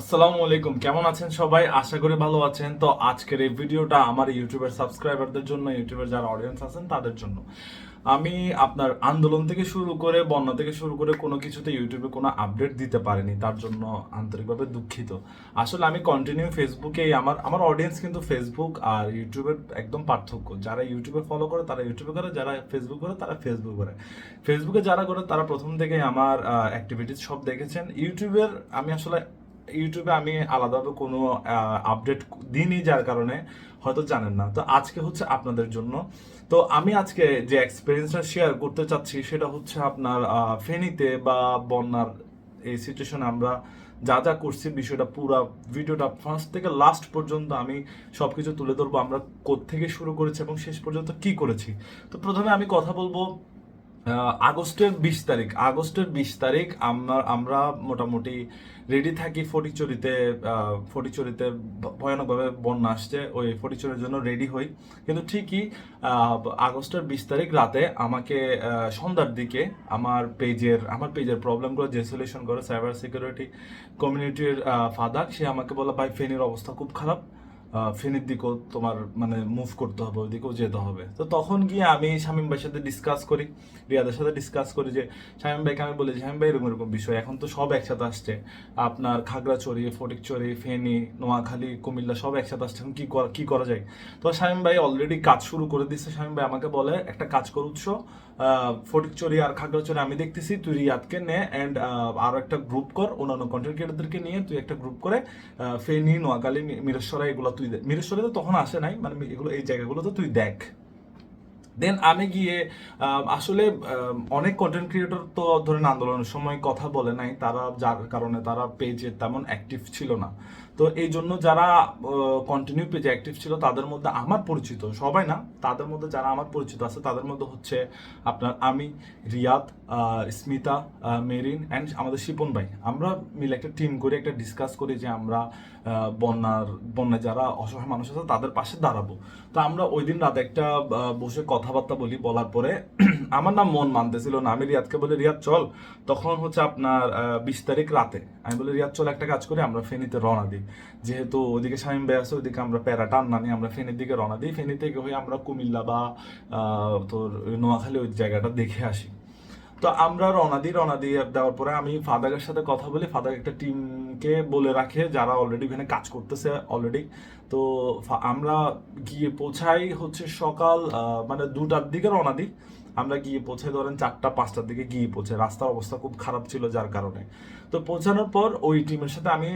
আসসালামু আলাইকুম। কেমন আছেন সবাই? আশা করি ভালো আছেন। তো আজকের এই ভিডিওটা আমার ইউটিউবের সাবস্ক্রাইবারদের জন্য, ইউটিউবের যারা অডিয়েন্স আছেন, তাদের জন্য। আমি আপনার আন্দোলন থেকে শুরু করে, বন্যা থেকে শুরু করে কোনো কিছুতে ইউটিউবে কোনো আপডেট দিতে পারিনি, তার জন্য আন্তরিকভাবে দুঃখিত। আসলে আমি কন্টিনিউ ফেসবুকে আমার আমার অডিয়েন্স কিন্তু ফেসবুক আর ইউটিউবের একদম পার্থক্য। যারা ইউটিউবে ফলো করে, তারা ইউটিউবে করে, যারা ফেসবুক করে, তারা ফেসবুক করে। ফেসবুকে যারা করে, তারা প্রথম থেকে আমার অ্যাক্টিভিটিস সব দেখেছেন। ইউটিউবের, আমি আসলে ইউটিউবে আমি আলাদাভাবে কোনো আপডেট দিইনি যার কারণে হয়তো জানেন না। তো আজকে হচ্ছে আপনাদের জন্য। তো আমি আজকে যে এক্সপিরিয়েন্সটা শেয়ার করতে চাচ্ছি সেটা হচ্ছে আপনার ফেনীতে বা বন্যার এই সিচুয়েশনে আমরা যা যা করছি বিষয়টা পুরো ভিডিওটা ফার্স্ট থেকে লাস্ট পর্যন্ত আমি সবকিছু তুলে ধরবো। আমরা থেকে শুরু করেছি এবং শেষ পর্যন্ত কি করেছি। তো প্রথমে আমি কথা বলব আগস্টের বিশ তারিখ আগস্টের বিশ তারিখ আমরা আমরা মোটামুটি রেডি থাকি ফটিকচুরিতে আহ, ফটিকচুরিতে ভয়ানকভাবে বন্যা আসছে ওই ফটিকচুরির জন্য রেডি হই। কিন্তু ঠিকই আগস্টের বিশ তারিখ রাতে আমাকে সন্ধ্যার দিকে আমার পেজের আমার পেজের প্রবলেমগুলো যে সলিউশন করে সাইবার সিকিউরিটি কমিউনিটির ফাদাক সে আমাকে বলে ভাই ফেনীর অবস্থা খুব খারাপ। ফেনীর দিকেও তোমার মানে মুভ করতে হবে, ওইদিকেও যেতে হবে। তো তখন গিয়ে আমি শামীম ভাইয়ের সাথে ডিসকাস করি, রিয়াদের সাথে ডিসকাস করি যে, শামীম ভাইকে আমি বলি, শামীম ভাই, এরকম এরকম বিষয়, এখন তো সব একসাথে আসছে। আপনার খাগড়াছড়ি, ফটিকছড়ি, ফেনী, নোয়াখালী, কুমিল্লা সব একসাথে আসছে, এখন কি করা, কী করা যায়? তো শামীম ভাই অলরেডি কাজ শুরু করে দিচ্ছে শামীম ভাই আমাকে বলে, একটা কাজ কর উৎস ফটিকচুরি আর খাগড়াছড়ি আমি দেখতেছি, তুই রিয়াদকে নে অ্যান্ড আরও একটা গ্রুপ কর, অন্যান্য কন্টেন্ট ক্রিয়েটারদেরকে নিয়ে তুই একটা গ্রুপ করে ফেনী, নোয়াখালী মিরেশ্বরা এগুলো তুই দেখ মিরেশ্বরে তো তখন আসে নাই মানে এগুলো এই জায়গাগুলো তো তুই দেখ। দেন আমি গিয়ে আসলে অনেক কন্টেন্ট ক্রিয়েটর তো ধরেন আন্দোলনের সময় কথা বলে নাই, তারা যার কারণে তারা পেজে তেমন অ্যাক্টিভ ছিল না। তো এই জন্য যারা কন্টিনিউ পেজে অ্যাক্টিভ ছিল, তাদের মধ্যে আমার পরিচিত, সবাই না, তাদের মধ্যে যারা আমার পরিচিত আছে, তাদের মধ্যে হচ্ছে আপনার আমি, রিয়াদ স্মিতা মেরিন অ্যান্ড আমাদের শিপন ভাই। আমরা মিলে একটা টিম করে একটা ডিসকাস করি যে আমরা বন্যার, বন্যায় যারা অসহায় মানুষ আছে, তাদের পাশে দাঁড়াবো। তো আমরা ওই দিন রাতে একটা বসে কথাবার্তা বলি, বলার পরে আমার নাম মন মানতেছিল না। আমি রিয়াদকে বলি, রিয়াদ, চল। তখন হচ্ছে আপনার বিশ তারিখ রাতে, আমি বলি, রিয়াদ, চল একটা কাজ করি, আমরা ফেনীতে রওনা দিই। যেহেতু ওদিকে শামীম ভাই আছে, ওদিকে আমরা প্যারা টান নিয়ে আমরা ফেনীর দিকে রওনা দিই। ফেনী থেকে হয়ে আমরা কুমিল্লা বা তোর নোয়াখালী ওই জায়গাটা দেখে আসি। তো আমরা রওনা দিই, রওনা দিয়ে দেওয়ার পরে আমি ফাদাকের সাথে কথা বলি। ফাদাক একটা টিমকে বলে রাখে যারা অলরেডি ওখানে কাজ করতেছে অলরেডি তো আমরা গিয়ে পৌঁছাই হচ্ছে সকাল মানে দুটার দিকে রওনা দিই। আমরা গিয়ে পৌঁছাই ধরেন চারটা, পাঁচটার দিকে গিয়ে পৌঁছাই। রাস্তার অবস্থা খুব খারাপ ছিল যার কারণে। তো পৌঁছানোর পর ওই টিমের সাথে আমি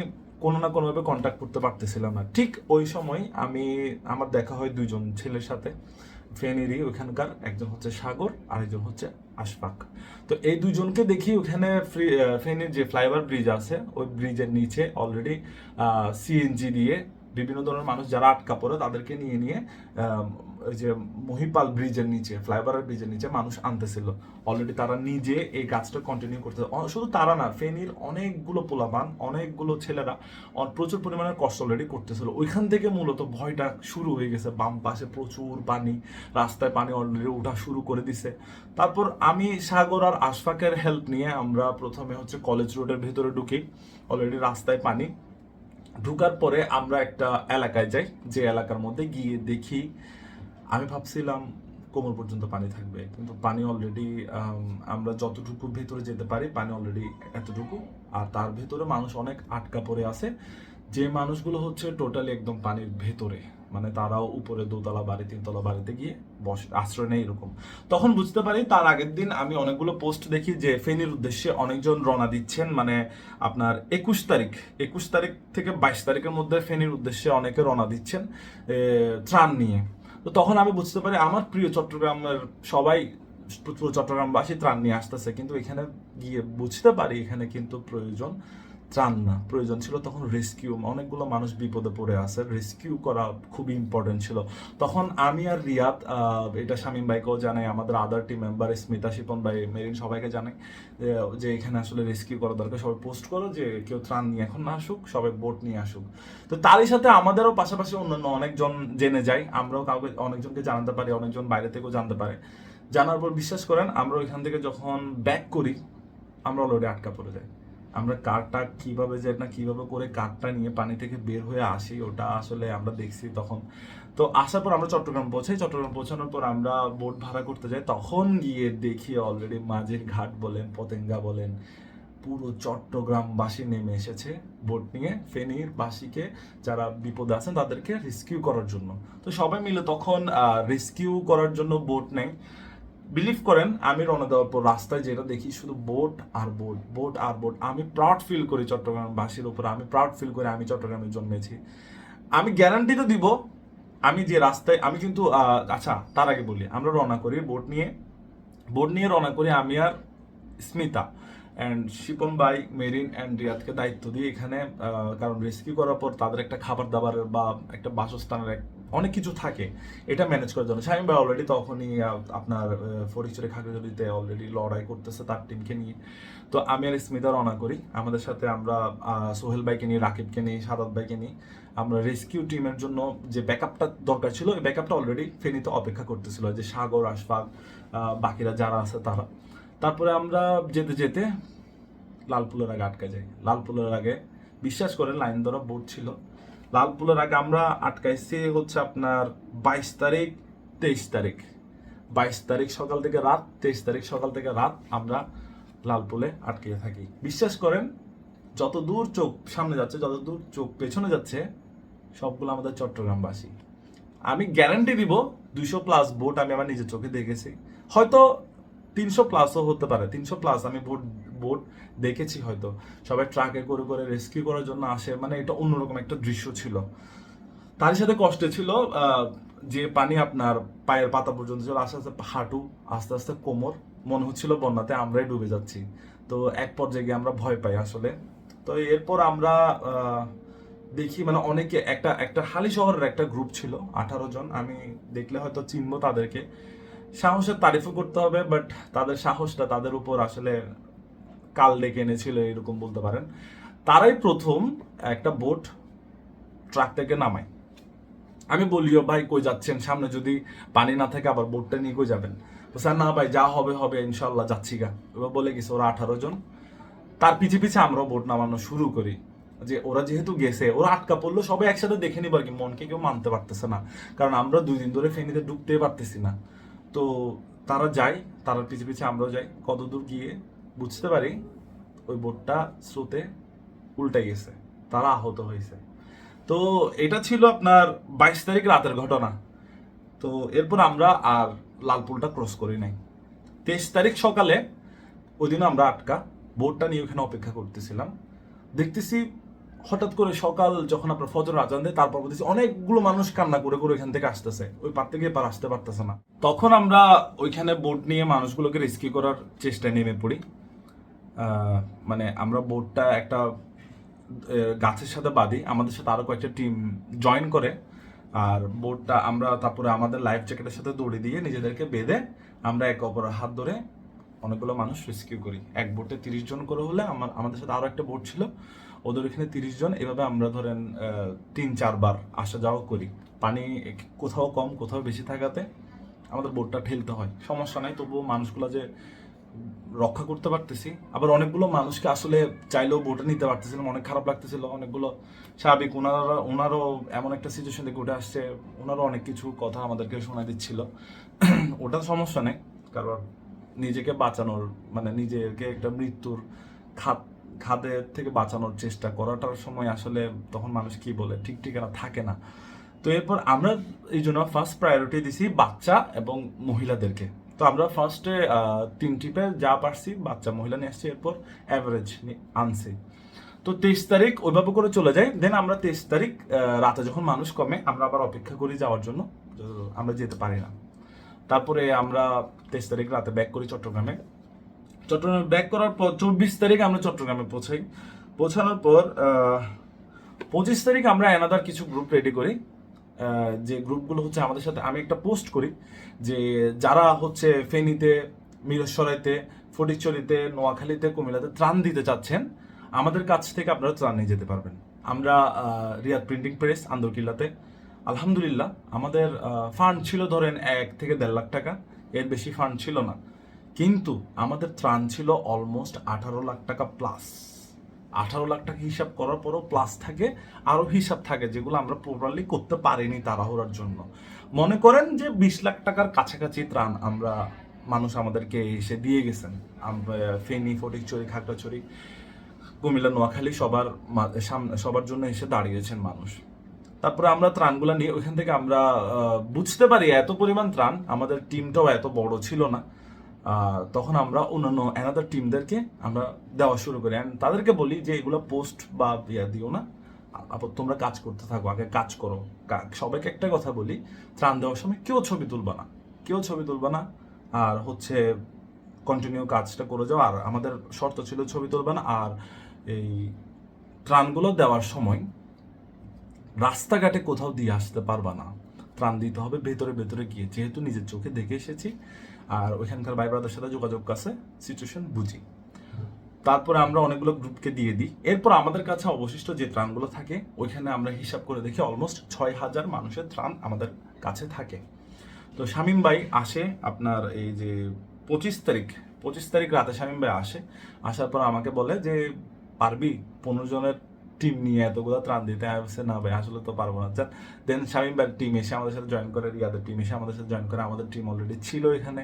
কোনো না কোনোভাবে কন্ট্যাক্ট করতে পারতেছিলাম না ঠিক ওই সময় আমি, আমার দেখা হয় দুইজন ছেলের সাথে, ফেনেরই ওখানকার, একজন হচ্ছে সাগর আর একজন হচ্ছে আশফাক। তো এই দুজনকে দেখি ওখানে ফেনীর যে ফ্লাইওভার ব্রিজ আছে, ওই ব্রিজের নিচে অলরেডি সিএনজি দিয়ে বিভিন্ন ধরনের মানুষ যারা আটকা পড়ে তাদেরকে নিয়ে নিয়ে ওই যে মহিপাল ব্রিজের নিচে, ফ্লাইওভারের ব্রিজের নিচে মানুষ আনতেছিল। অলরেডি তারা নিজে এই কাজটা কন্টিনিউ করতে শুধু তারা না, ফেনীর অনেকগুলো পোলাপান অনেকগুলো ছেলেরা প্রচুর পরিমাণে কষ্ট অলরেডি করতেছিল। ওইখান থেকে মূলত ভয়টা শুরু হয়ে গেছে। বাম পাশে প্রচুর পানি, রাস্তায় পানি অলরেডি ওঠা শুরু করে দিছে। তারপর আমি সাগর আর আশফাকের হেল্প নিয়ে আমরা প্রথমে হচ্ছে কলেজ রোডের ভেতরে ঢুকি। অলরেডি রাস্তায় পানি। ঢুকার পরে আমরা একটা এলাকায় যাই। যে এলাকার মধ্যে গিয়ে দেখি আমি ভাবছিলাম কোমর পর্যন্ত পানি থাকবে, কিন্তু পানি অলরেডি আমরা যতটুকু ভেতরে যেতে পারি, পানি অলরেডি এতটুকু। আর তার ভেতরে মানুষ অনেক আটকা পড়ে আছে। যে মানুষগুলো হচ্ছে টোটালি একদম পানির ভেতরে মানে তারাও উপরে দোতলা বাড়ি, তিনতলা বাড়িতে গিয়ে বস, আশ্রয় নেই এরকম। তখন বুঝতে পারি তার আগের দিন আমি অনেকগুলো পোস্ট দেখি যে ফেনীর উদ্দেশ্যে অনেকজন রওনা দিচ্ছেন মানে আপনার একুশ তারিখ একুশ তারিখ থেকে বাইশ তারিখের মধ্যে ফেনীর উদ্দেশ্যে অনেকে রওনা দিচ্ছেন ত্রাণ নিয়ে। তো তখন আমি বুঝতে পারি আমার প্রিয় চট্টগ্রামের সবাই চট্টগ্রামবাসী ত্রাণ নিয়ে আসতেছে, কিন্তু এখানে গিয়ে বুঝতে পারি এখানে কিন্তু প্রয়োজন। ত্রাণ না, প্রয়োজন ছিল তখন রেস্কিউ অনেকগুলো মানুষ বিপদে পড়ে আছে রেস্কিউ করা খুবই ইম্পর্টেন্ট ছিল। তখন আমি আর রিয়াদ এটা শামীম ভাইকেও জানাই, আমাদের other team member Smita Shipon ভাই, মেরিন সবাইকে জানাই, যে- এখানে আসলে রেস্কিউ করা দরকার। সবাই পোস্ট করো যে, কেউ ত্রাণ নিয়ে এখন না আসুক, সবাই বোট নিয়ে আসুক। তো তারই সাথে আমাদেরও পাশাপাশি অন্যান্য অনেকজন জেনে যাই আমরাও কাউকে, অনেকজনকে জানাতে পারি, অনেকজন বাইরে থেকেও জানতে পারে। জানার পর বিশ্বাস করেন, আমরা ওইখান থেকে যখন ব্যাক করি, আমরা অলরেডি আটকা পড়ে যাই। আমরা কারটা কীভাবে যে না কীভাবে করে কারটা নিয়ে পানি থেকে বের হয়ে আসি, ওটা আসলে আমরা দেখছি তখন। তো আসার পর আমরা চট্টগ্রাম পৌঁছাই। চট্টগ্রাম পৌঁছানোর পর আমরা বোট ভাড়া করতে যাই। তখন গিয়ে দেখি অলরেডি মাঝের ঘাট বলেন, পতেঙ্গা বলেন, পুরো চট্টগ্রামবাসী নেমে এসেছে বোট নিয়ে। ফেনীর বাসীকে যারা বিপদে আছেন তাদেরকে রেস্কিউ করার জন্য। তো সবাই মিলে তখন রেস্কিউ করার জন্য বোট নেয়। বিলিভ করেন, আমি রওনা দেওয়ার পর রাস্তায় যেটা দেখি শুধু বোট আর বোট বোট আর বোট আমি প্রাউড ফিল করি চট্টগ্রামবাসীর উপর, আমি প্রাউড ফিল করি আমি চট্টগ্রামে জন্মেছি। আমি গ্যারান্টি তো দিব, আমি যে রাস্তায়, আমি কিন্তু আচ্ছা তার আগে বলি, আমরা রওনা করি বোট নিয়ে। বোট নিয়ে রওনা করি আমি আর স্মিতা অ্যান্ড শিপন বাই মেরিন অ্যান্ড রিয়াদকে দায়িত্ব দিয়ে এখানে কারণ রেস্কিউ করার পর তাদের একটা খাবার দাবারের বা একটা বাসস্থানের অনেক কিছু থাকে। এটা ম্যানেজ করার জন্য। শাহিম ভাই অলরেডি তখনই আপনার ফরিচরে খাগড়াছড়িতে অলরেডি লড়াই করতেছে তার টিমকে নিয়ে। তো আমি আর স্মিতা রওনা করি। আমাদের সাথে আমরা সোহেল ভাইকে নিয়ে, রাকিবকে নিয়ে, সাদাত ভাইকে নিয়ে আমরা রেস্কিউ টিমের জন্য যে ব্যাকআপটা দরকার ছিল এই ব্যাকআপটা অলরেডি ফেনীতে অপেক্ষা করতেছিল। যে সাগর, আশফাক বাকিরা যারা আছে তারা। তারপরে আমরা যেতে যেতে লালপুলের আগে আটকে যাই। লালপুলের আগে, বিশ্বাস করেন লাইন ধরা বোর্ড ছিল। লালপুলের আগে আমরা আটকাইছি হচ্ছে আপনার বাইশ তারিখ, তেইশ তারিখ। বাইশ তারিখ সকাল থেকে রাত, তেইশ তারিখ সকাল থেকে রাত আমরা লালপুলে আটকে থাকি। বিশ্বাস করেন, যত দূর চোখ সামনে যাচ্ছে, যত দূর চোখ পেছনে যাচ্ছে, সবগুলো আমাদের চট্টগ্রামবাসী। আমি গ্যারান্টি দিব, দুইশো প্লাস বোট আমি আমার নিজের চোখে দেখেছি। হয়তো তিনশো প্লাসও হতে পারে, তিনশো প্লাস আমি বোট বোট দেখেছি হয়তো। সবাই ট্রাকে করে করে রেস্কিউ করার জন্য আসে মানে এটা অন্যরকম একটা দৃশ্য ছিল। তারই সাথে কষ্টে ছিল যে পানি আপনার পায়ের পাতা পর্যন্ত ছিল আস্তে আস্তে হাঁটু আস্তে আস্তে কোমর, মনে হচ্ছিল বন্যাতে আমরাই ডুবে যাচ্ছি। তো এক পর্যায়ে গিয়ে আমরা ভয় পাই আসলে। তো এরপর আমরা দেখি মানে অনেকে একটা একটা হালি শহরের একটা গ্রুপ ছিল, আঠারো জন। আমি দেখলে হয়তো চিনবো তাদেরকে। সাহসের তারিফও করতে হবে বাট তাদের সাহসটা তাদের উপর আসলে কাল ডেকে এনেছিল, এরকম বলতে পারেন। তারাই প্রথম একটা বোট ট্রাক থেকে নামায়। আমি বলিও ভাই, কই যাচ্ছেন? সামনে যদি পানি না থাকে, আবার বোটটা নিয়ে কই যাবেন? তো স্যার, না ভাই, যা হবে হবে ইনশাল্লাহ যাচ্ছি গা। এবার বলে গেছে, ওরা আঠারো জন। তার পিছে পিছে আমরাও বোট নামানো শুরু করি। যে ওরা যেহেতু গেছে, ওরা আটকা পড়ল, সবাই একসাথে দেখে নিবার কি, মনকে কেউ মানতে পারতেছে না। কারণ আমরা দুই দিন ধরে ফেনিতে ঢুকতে পারতেছি না। তো তারা যায় তার পিছে পিছে আমরাও যাই। কতদূর গিয়ে বুঝতে পারি ওই বোটটা স্রোতে উল্টে গেছে, তারা আহত হয়েছে। তো এটা ছিল আপনার বাইশ তারিখ রাতের ঘটনা। তো এরপর আমরা আর লালপুলটা ক্রস করি নাই। তেইশ তারিখ সকালে ওই আমরা আটকা, বোটটা নিয়ে ওখানে অপেক্ষা করতেছিলাম। দেখতেছি হঠাৎ করে সকাল যখন আপনার ফজর আজান দেয়, তারপর দেখছি অনেকগুলো মানুষ কান্না করে করে ওইখান থেকে আসতেছে। ওই পার থেকে এপার আসতে পারতেছে না। তখন আমরা ওইখানে বোট নিয়ে মানুষগুলোকে রেস্কিউ করার চেষ্টায় নেমে পড়ি। মানে আমরা বোটটা একটা গাছের সাথে বাঁধি, আমাদের সাথে আরও কয়েকটা টিম জয়েন করে, আর বোটটা আমরা তারপরে আমাদের লাইফ জ্যাকেটের সাথে দড়ি দিয়ে নিজেদেরকে বেঁধে আমরা একে অপরের হাত ধরে অনেকগুলো মানুষ রেস্কিউ করি। এক বোটে তিরিশ জন করে হলে আমার, আমাদের সাথে আরও একটা বোট ছিল, ওদের এখানে তিরিশ জন, এভাবে আমরা ধরেন তিন চারবার আসা যাওয়া করি। পানি কোথাও কম, কোথাও বেশি থাকাতে আমাদের বোটটা ঠেলতে হয়। সমস্যা নাই, তবুও মানুষগুলো যে রক্ষা করতে পারতেছি। আবার অনেকগুলো মানুষকে আসলে চাইলেও বোটে নিতে পারতেছিলাম অনেক খারাপ লাগতেছিল। অনেকগুলো স্বাভাবিক। ওনারা ওনারও এমন একটা সিচুয়েশন থেকে উঠে আসছে। ওনারও অনেক কিছু কথা আমাদেরকে শোনা দিচ্ছিল। ওটা সমস্যা নেই। কারণ নিজেকে বাঁচানোর মানে নিজেকে একটা মৃত্যুর খাত খাদে থেকে বাঁচানোর চেষ্টা করাটার সময় আসলে তখন মানুষ কি বলে? ঠিক ঠিকানা থাকে না। তো এরপর আমরা এই জন্য ফার্স্ট প্রায়োরিটি দিছি বাচ্চা এবং মহিলাদেরকে। তো আমরা ফার্স্টে তিন ট্রিপে যা পারছি, বাচ্চা মহিলা নিয়ে আসছি, এরপর অ্যাভারেজ আনছি। তো তেইশ তারিখ ওইভাবে করে চলে যাই দেন আমরা তেইশ তারিখ রাতে যখন মানুষ কমে, আমরা আবার অপেক্ষা করি যাওয়ার জন্য আমরা যেতে পারি না। তারপরে আমরা তেইশ তারিখ রাতে ব্যাক করি চট্টগ্রামে। চট্টগ্রামে ব্যাক করার পর চব্বিশ তারিখ আমরা চট্টগ্রামে পৌঁছাই। পৌঁছানোর পর পঁচিশ তারিখ আমরা এনাদার কিছু গ্রুপ রেডি করি। যে গ্রুপগুলো হচ্ছে আমাদের সাথে, আমি একটা পোস্ট করি যে যারা হচ্ছে ফেনীতে, মিরসরাইতে, ফটিকচুরিতে, নোয়াখালীতে, কুমিল্লাতে ত্রাণ দিতে চাচ্ছেন, আমাদের কাছ থেকে আপনারা ত্রাণ নিয়ে যেতে পারবেন। আমরা রিয়াদ প্রিন্টিং প্রেস, আন্দরকিল্লাতে। আলহামদুলিল্লাহ, আমাদের ফান্ড ছিল ধরেন এক থেকে দেড় লাখ টাকা, এর বেশি ফান্ড ছিল না। কিন্তু আমাদের ত্রাণ ছিল অলমোস্ট আঠারো লাখ টাকা প্লাস আঠারো লাখ টাকা হিসাব করার পরও প্লাস থাকে, আরও হিসাব থাকে, যেগুলো আমরা প্রপারলি করতে পারিনি তাড়াহুড়ার জন্য। মনে করেন যে বিশ লাখ টাকার কাছাকাছি ত্রাণ আমরা, মানুষ আমাদেরকে এসে দিয়ে গেছেন। আমরা ফেনী, ফটিকচুরি, খাগড়াছড়ি, কুমিল্লা, নোয়াখালী সবার সবার জন্য এসে দাঁড়িয়েছেন মানুষ। তারপরে আমরা ত্রাণগুলো নিয়ে ওইখান থেকে আমরা বুঝতে পারি এত পরিমাণ ত্রাণ, আমাদের টিমটাও এত বড় ছিল না। তখন আমরা অন্যান্য অ্যানাদার টিমদেরকে আমরা দেওয়া শুরু করি। অ্যান্ড তাদেরকে বলি যে, এগুলো পোস্ট বা ইয়া দিও না। আপাতত তোমরা কাজ করতে থাকো, আগে কাজ করো। সবাইকে একটা কথা বলি, ত্রাণ দেওয়ার সময় কেউ ছবি তুলবা না। কেউ ছবি তুলবা না। আর হচ্ছে কন্টিনিউ কাজটা করে যাও। আর আমাদের শর্ত ছিল ছবি তুলবা না। আর এই ত্রাণগুলো দেওয়ার সময় রাস্তাঘাটে কোথাও দিয়ে আসতে পারবা না। ত্রাণ দিতে হবে, ভেতরে ভেতরে গিয়ে। যেহেতু নিজের চোখে দেখে এসেছি আর ওইখানকার ভাই ব্রাদার সাথে যোগাযোগ আছে সিচুয়েশন বুঝি। তারপরে আমরা অনেকগুলো গ্রুপকে দিয়ে দিই। এরপর আমাদের কাছে অবশিষ্ট যে ত্রাণগুলো থাকে, ওইখানে আমরা হিসাব করে দেখি অলমোস্ট ছয় হাজার মানুষের ত্রাণ আমাদের কাছে থাকে। তো শামীম ভাই আসে আপনার এই যে পঁচিশ তারিখ পঁচিশ তারিখ রাতে শামীম ভাই আসে। আসার পর আমাকে বলে যে, পারবি? পনেরো জনের টিম নিয়ে এতগুলো ত্রাণ দিতে আমি না ভাই, আসলে তো পারব না। দেন শামীম ভাইয়ের টিম এসে আমাদের সাথে জয়েন করে, রিয়াদের টিম এসে আমাদের সাথে জয়েন করে, আমাদের টিম অলরেডি ছিল এখানে।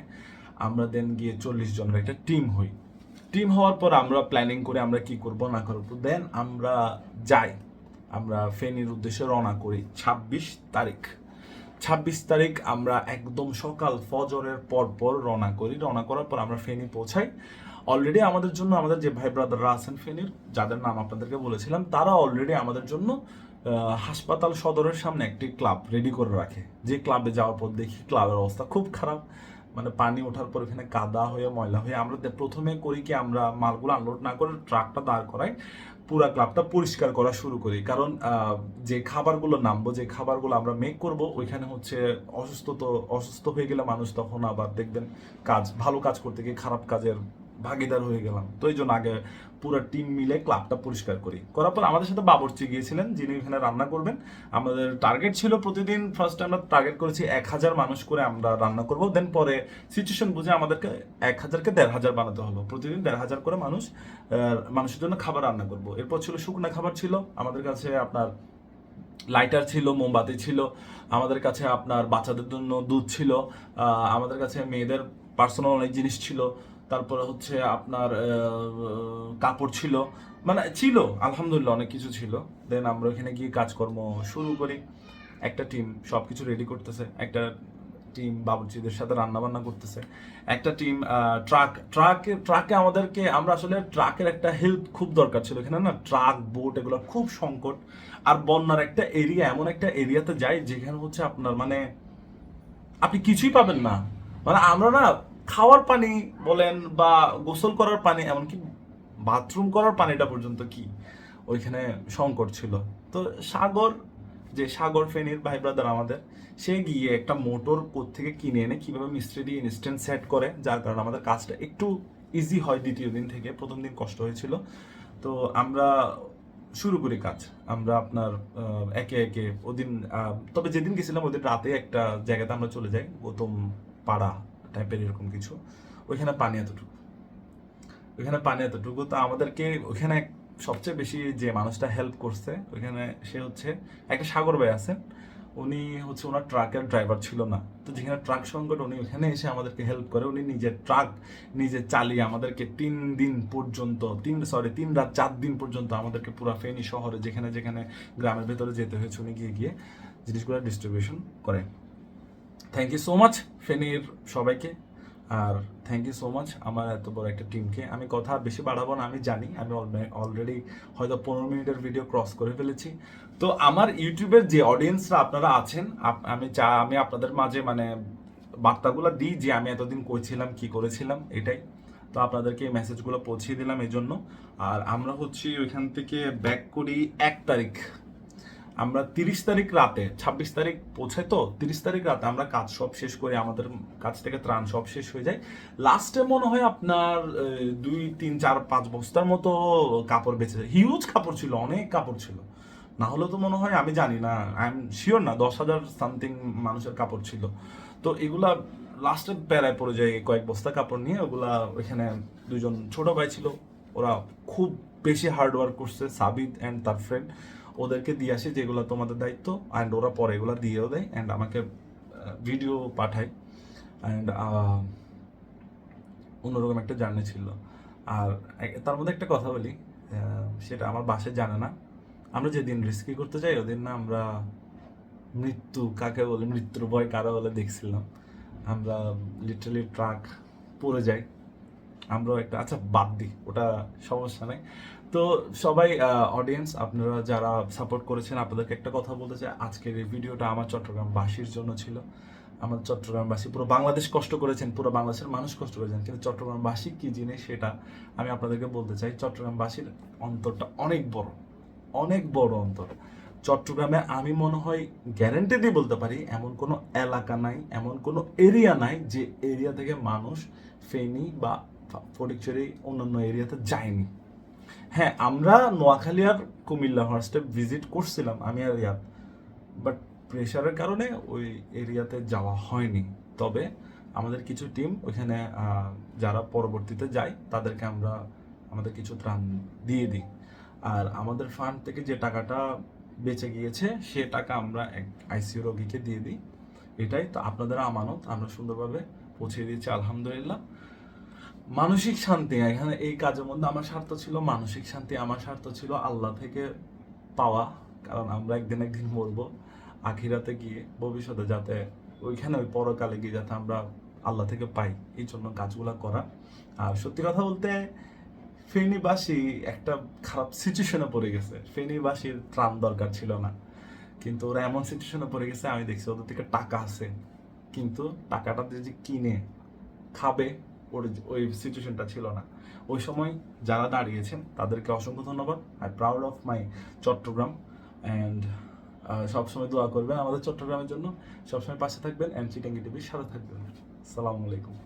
আমরা দেন গিয়ে চল্লিশ জনের একটা টিম হই। টিম হওয়ার পর আমরা প্ল্যানিং করে আমরা কি করব, না করব দেন আমরা যাই। আমরা ফেনীর উদ্দেশ্যে রওনা করি ছাব্বিশ তারিখ। ছাব্বিশ তারিখ আমরা একদম সকাল ফজরের পর পর রওনা করি। রওনা করার পর আমরা ফেনী পৌঁছাই। অলরেডি আমাদের জন্য আমাদের যে ভাই ব্রাদাররা আছেন ফেনীর, যাদের নাম আপনাদেরকে বলেছিলাম, তারা অলরেডি আমাদের জন্য হাসপাতাল সদরের সামনে একটি ক্লাব রেডি করে রাখে। যে ক্লাবে যাওয়ার পর দেখি ক্লাবের অবস্থা খুব খারাপ। মানে পানি ওঠার পর এখানে কাদা হয়ে, ময়লা হয়ে, আমরা প্রথমে করি কি আমরা মালগুলো আনলোড না করে ট্রাকটা দাঁড় করাই, পুরা ক্লাবটা পরিষ্কার করা শুরু করি। কারণ যে খাবারগুলো নামবো, যে খাবারগুলো আমরা মেক করব, ওইখানে হচ্ছে অসুস্থ তো অসুস্থ হয়ে গেলে মানুষ তখন আবার দেখবেন কাজ ভালো কাজ করতে গিয়ে খারাপ কাজের ভাগিদার হয়ে গেলাম। তো এই জন্য আগে পুরো টিম মিলে ক্লাবটা পরিষ্কার করি। করার পর আমাদের সাথে বাবরচি গিয়েছিলেন, যিনি এখানে রান্না করবেন। আমাদের টার্গেট ছিল প্রতিদিন ফার্স্ট আমরা টার্গেট করেছি এক হাজার মানুষ করে আমরা রান্না করব। দেন পরে সিচুয়েশন বুঝে আমাদেরকে এক হাজারকে দেড় হাজার বানাতে হলো। প্রতিদিন দেড় হাজার করে মানুষ মানুষের জন্য খাবার রান্না করব। এরপর ছিল শুকনা খাবার ছিল। আমাদের কাছে আপনার লাইটার ছিল, মোমবাতি ছিল। আমাদের কাছে আপনার বাচ্চাদের জন্য দুধ ছিল। আমাদের কাছে মেয়েদের পার্সোনাল অনেক জিনিস ছিল। তারপরে হচ্ছে আপনার কাপড় ছিল। মানে ছিল, আলহামদুলিল্লাহ অনেক কিছু ছিল। দেন আমরা ওখানে গিয়ে কাজকর্ম শুরু করি। একটা টিম সব কিছু রেডি করতেছে। একটা টিম বাবুর্চিদের সাথে রান্না বান্না করতেছে। একটা টিম ট্রাক ট্রাকে ট্রাকে আমাদেরকে, আমরা আসলে ট্রাকের একটা হেল্প খুব দরকার ছিল। এখানে না ট্রাক বোট এগুলো খুব সংকট। আর বন্যার একটা এরিয়া এমন একটা এরিয়াতে যাই যেখানে হচ্ছে আপনার মানে আপনি কিছুই পাবেন না। মানে আমরা না খাওয়ার পানি বলেন বা গোসল করার পানি, এমনকি বাথরুম করার পানিটা পর্যন্ত কি ওইখানে সংকট ছিল। তো সাগর, যে সাগর ফেনীর ভাই ব্রাদার আমাদের, সে গিয়ে একটা মোটর থেকে কিনে এনে কীভাবে মিস্ত্রি দিয়ে ইনস্ট্যান্ট সেট করে, যার কারণে আমাদের কাজটা একটু ইজি হয় দ্বিতীয় দিন থেকে, প্রথম দিন কষ্ট হয়েছিল। তো আমরা শুরু করি কাজ। আমরা আপনার একে একে ওদিন তবে যেদিন গেছিলাম ওদিন রাতে একটা জায়গাতে আমরা চলে যাই, গৌতম পাড়া। টাইপের এরকম কিছু। ওইখানে পানি এতটুকু। ওইখানে পানি এতটুকু। তো আমাদেরকে ওইখানে সবচেয়ে বেশি যে মানুষটা হেল্প করছে, ওইখানে সে হচ্ছে একটা সাগর ভাই আছেন। উনি হচ্ছে ওনার ট্রাকের ড্রাইভার ছিল না। তো যেখানে ট্রাক সংকট, উনি ওখানে এসে আমাদেরকে হেল্প করে। উনি নিজের ট্রাক নিজে চালিয়ে আমাদেরকে তিন দিন পর্যন্ত, তিন সরি তিন রাত চার দিন পর্যন্ত আমাদেরকে পুরো ফেনী শহরে যেখানে যেখানে গ্রামের ভেতরে যেতে হয়েছে, উনি গিয়ে গিয়ে জিনিসগুলো ডিস্ট্রিবিউশন করে। থ্যাংক ইউ সো মাচ ফেনীর সবাইকে। আর থ্যাংক ইউ সো মাচ আমার এত বড় একটা টিমকে আমি কথা বেশি বাড়াবো না, আমি জানি, আমি অলরেডি হয়তো পনেরো মিনিটের ভিডিও ক্রস করে ফেলেছি। তো আমার ইউটিউবের যে অডিয়েন্সরা আপনারা আছেন আমি চা আমি আপনাদের মাঝে মানে বার্তাগুলো দিই যে আমি এতদিন কইছিলাম, কি করেছিলাম, এটাই। তো আপনাদেরকে এই মেসেজগুলো পৌঁছিয়ে দিলাম এই জন্য আর আমরা হচ্ছে ওইখান থেকে ব্যাক করি এক তারিখ। আমরা তিরিশ তারিখ রাতে, ছাব্বিশ তারিখ পৌঁছে তো, তিরিশ তারিখ রাতে আমরা কাজ সব শেষ করে আমাদের কাছ থেকে ত্রাণ সব শেষ হয়ে যায়। লাস্টে মনে হয় আপনার দুই, তিন, চার, পাঁচ বস্তার মতো কাপড় বেঁচে যায়। হিউজ কাপড় ছিল, অনেক কাপড় ছিল। না হলে তো মনে হয়, আমি জানি না আই এম শিওর না, দশ হাজার সামথিং মানুষের কাপড় ছিল। তো এগুলা লাস্টে প্যারায় পড়ে যায়, কয়েক বস্তা কাপড় নিয়ে। ওগুলা ওইখানে দুজন ছোট ভাই ছিল। ওরা খুব বেশি হার্ড ওয়ার্ক করছে সাবিদ অ্যান্ড তার ফ্রেন্ড ওদেরকে দিয়ে আসি, যেগুলো তোমাদের দায়িত্ব অ্যান্ড ওরা পরে এগুলো দিয়েও দেয় অ্যান্ড আমাকে ভিডিও পাঠায়। অ্যান্ড অন্যরকম একটা জার্নি ছিল। আর তার মধ্যে একটা কথা বলি সেটা আমার বাসে জানে না। আমরা যেদিন রিস্কি করতে যাই, ওদিন না আমরা মৃত্যু, কাকে বলে, মৃত্যুর ভয় কারা বলে দেখছিলাম। আমরা লিটারালি ট্রাক পড়ে যাই। আমরাও একটা আচ্ছা বাদ দিই ওটা সমস্যা নেই। তো সবাই অডিয়েন্স আপনারা যারা সাপোর্ট করেছেন, আপনাদেরকে একটা কথা বলতে চাই। আজকের এই ভিডিওটা আমার চট্টগ্রামবাসীর জন্য ছিল। আমার চট্টগ্রামবাসী পুরো বাংলাদেশ কষ্ট করেছেন, পুরো বাংলাদেশের মানুষ কষ্ট করেছেন। কিন্তু চট্টগ্রামবাসী কী জিনিস সেটা আমি আপনাদেরকে বলতে চাই। চট্টগ্রামবাসীর অন্তরটা অনেক বড় অনেক বড় অন্তর। চট্টগ্রামে আমি মনে হয় গ্যারেন্টি দিয়ে বলতে পারি, এমন কোনো এলাকা নাই, এমন কোনো এরিয়া নাই যে এরিয়া থেকে মানুষ ফেনি বা ফটিকচুরি অন্যান্য এরিয়াতে যায়নি। হ্যাঁ আমরা নোয়াখালী আর কুমিল্লা ফার্স্টে ভিজিট করছিলাম আমি আর ইয়াদ বাট প্রেশারের কারণে ওই এরিয়াতে যাওয়া হয়নি। তবে আমাদের কিছু টিম ওইখানে যারা পরবর্তীতে যায়, তাদেরকে আমরা, আমাদের কিছু ত্রাণ দিয়ে দিই। আর আমাদের ফান্ড থেকে যে টাকাটা বেঁচে গিয়েছে, সে টাকা আমরা এক আইসিইউ রোগীকে দিয়ে দিই। এটাই তো আপনাদের আমানত, আমরা সুন্দরভাবে পৌঁছে দিয়েছি, আলহামদুলিল্লাহ। মানসিক শান্তি, এখানে এই কাজের মধ্যে আমার স্বার্থ ছিল মানসিক শান্তি, আমার স্বার্থ ছিল আল্লাহ থেকে পাওয়া, কারণ আমরা একদিন একদিন মরবো আখিরাতে গিয়ে, ভবিষ্যতে যাতে ওইখানে ওই পরকালে গিয়ে যাতে আমরা আল্লাহ থেকে পাই, এই জন্য কাজগুলো করা। আর সত্যি কথা বলতে, ফেনীবাসী একটা খারাপ সিচুয়েশনে পড়ে গেছে। ফেনীবাসীর ত্রাণ দরকার ছিল না। কিন্তু ওরা এমন সিচুয়েশনে পড়ে গেছে, আমি দেখছি ওদের থেকে টাকা আছে। কিন্তু টাকাটা যে কিনে, খাবে ওর ওই সিচুয়েশনটা ছিল না। ওই সময় যারা দাঁড়িয়েছেন, তাদেরকে অসংখ্য ধন্যবাদ I proud of my Chattogram and সবসময় দোয়া করবেন আমাদের চট্টগ্রামের জন্য। সবসময় পাশে থাকবেন এমসি ট্যাঙ্গি টিভির সাথে থাকবেন। আসসালামু আলাইকুম।